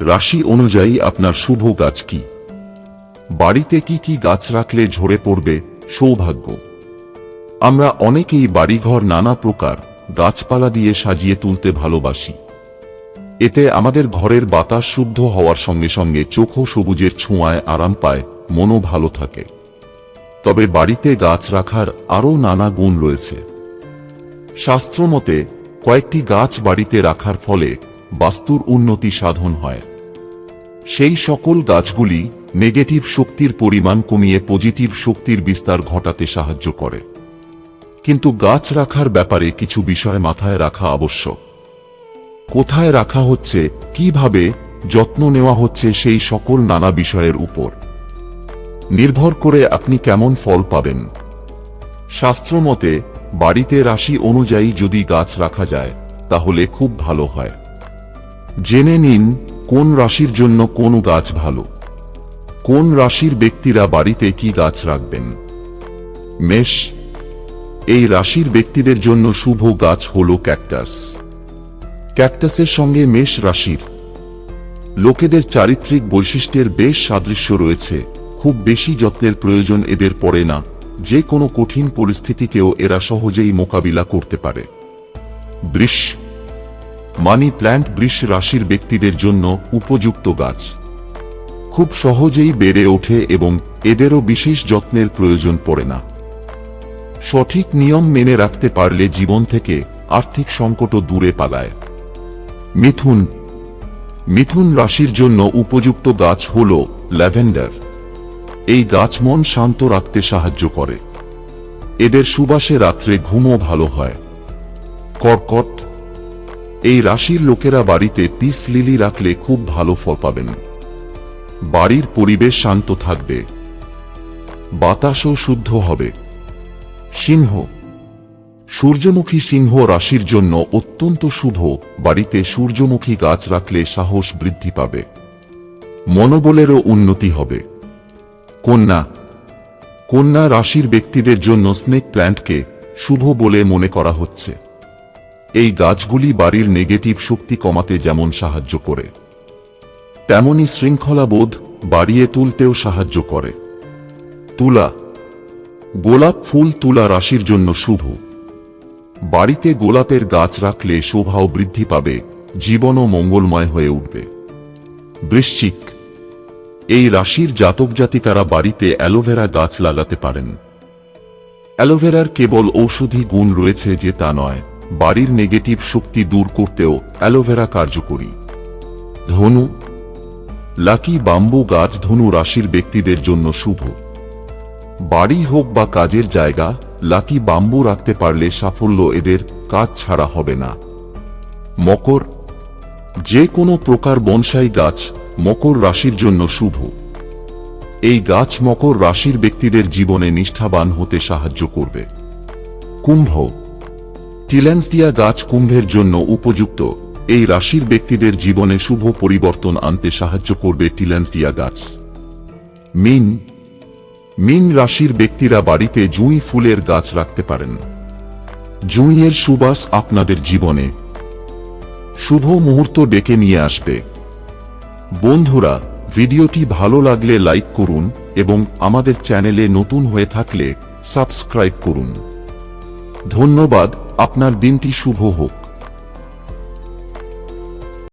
রাশি অনুযায়ী আপনার শুভ গাছ কি? বাড়িতে কি কি গাছ রাখলে ঝরে পড়বে? সৌভাগ্য। আমরা অনেকেই বাড়িঘর নানা প্রকার গাছপালা দিয়ে সাজিয়ে তুলতে ভালোবাসি। এতে আমাদের ঘরের বাতাস শুদ্ধ হওয়ার সঙ্গে সঙ্গে চোখও সবুজের ছোঁয়ায় আরাম পায়, মনও ভালো থাকে। তবে বাড়িতে গাছ রাখার আরও নানা গুণ রয়েছে। শাস্ত্রমতে কয়েকটি গাছ বাড়িতে রাখার ফলে বাস্তুর উন্নতি সাধন হয়। সেই সকল গাছগুলি নেগেটিভ শক্তির পরিমাণ কমিয়ে পজিটিভ শক্তির বিস্তার ঘটাতে সাহায্য করে। কিন্তু গাছ রাখার ব্যাপারে কিছু বিষয় মাথায় রাখা আবশ্যক। কোথায় রাখা হচ্ছে, কীভাবে যত্ন নেওয়া হচ্ছে সেই সকল নানা বিষয়ের উপর। নির্ভর করে আপনি কেমন ফল পাবেন। শাস্ত্রমতে বাড়িতে রাশি অনুযায়ী যদি গাছ রাখা যায়, তাহলে খুব ভালো হয়। জেনে নিন কোন রাশির জন্য কোন গাছ ভালো। কোন রাশির ব্যক্তিরা বাড়িতে কি গাছ রাখবেন? মেষ, এই রাশির ব্যক্তিদের জন্য শুভ গাছ হল ক্যাকটাস। ক্যাকটাসের সঙ্গে মেষ রাশির লোকেদের চারিত্রিক বৈশিষ্ট্যের বেশ সাদৃশ্য রয়েছে, খুব বেশি যত্নের প্রয়োজন এদের পড়ে না, যে কোনো কঠিন পরিস্থিতিকেও এরা সহজেই মোকাবিলা করতে পারে। বৃষ মানি প্ল্যান্ট বৃষ রাশির ব্যক্তিদের জন্য উপযুক্ত গাছ। খুব সহজেই বেড়ে ওঠে এবং এদেরও বিশেষ যত্নের প্রয়োজন পড়ে না। সঠিক নিয়ম মেনে রাখতে পারলে জীবন থেকে আর্থিক সংকটও দূরে পালায়। মিথুন। মিথুন রাশির জন্য উপযুক্ত গাছ হল ল্যাভেন্ডার। এই গাছ মন শান্ত রাখতে সাহায্য করে। এদের সুবাসে রাত্রে ঘুমও ভালো হয়। কর্কট এই রাশির লোকেরা বাড়িতে পিস লিলি রাখলে খুব ভালো ফল পাবেন। বাড়ির পরিবেশ শান্ত থাকবে। বাতাসও শুদ্ধ হবে। সিংহ। সূর্যমুখী সিংহ রাশির জন্য অত্যন্ত শুভ। বাড়িতে সূর্যমুখী গাছ রাখলে সাহস বৃদ্ধি পাবে। মনোবলেরও উন্নতি হবে। কন্যা। কন্যা রাশির ব্যক্তিদের জন্য স্নেক প্ল্যান্টকে শুভ বলে মনে করা হচ্ছে। এই গাছগুলি বাড়ির নেগেটিভ শক্তি কমাতে যেমন সাহায্য করে, তেমনি শৃঙ্খলাবোধ বাড়িয়ে তুলতেও সাহায্য করে। তুলা, গোলাপ ফুল তুলা রাশির জন্য শুভ। বাড়িতে গোলাপের গাছ রাখলে শোভাও বৃদ্ধি পাবে, জীবনও মঙ্গলময় হয়ে উঠবে। বৃশ্চিক, এই রাশির জাতক জাতিকারা বাড়িতে অ্যালোভেরা গাছ লাগাতে পারেন। অ্যালোভেরার কেবল ঔষধি গুণ রয়েছে যে তা নয় বাড়ির নেগেটিভ শক্তি দূর করতেও অ্যালোভেরা কার্যকরী। ধনু, লাকি বাম্বু গাছ ধনু রাশির ব্যক্তিদের জন্য শুভ। বাড়ি হোক বা কাজের জায়গা, লাকি বাম্বু রাখতে পারলে সাফল্য এদের কাজ ছাড়া হবে না। মকর, যে কোনো প্রকার বনসাই গাছ মকর রাশির জন্য শুভ। এই গাছ মকর রাশির ব্যক্তিদের জীবনে নিষ্ঠাবান হতে সাহায্য করবে। কুম্ভ টিল্যান্সডিয়া গাছ কুম্ভের জন্য উপযুক্ত। এই রাশির ব্যক্তিদের জীবনে শুভ পরিবর্তন আনতে সাহায্য করবে টিল্যান্সডিয়া গাছ। মিন। মিন রাশির ব্যক্তিরা বাড়িতে জুঁই ফুলের গাছ রাখতে পারেন। জুঁইয়ের সুবাস আপনাদের জীবনে। শুভ মুহূর্ত ডেকে নিয়ে আসবে। বন্ধুরা, ভিডিওটি ভালো লাগলে লাইক করুন এবং আমাদের চ্যানেলে নতুন হয়ে থাকলে সাবস্ক্রাইব করুন। ধন্যবাদ। আপনার দিনটি শুভ হোক।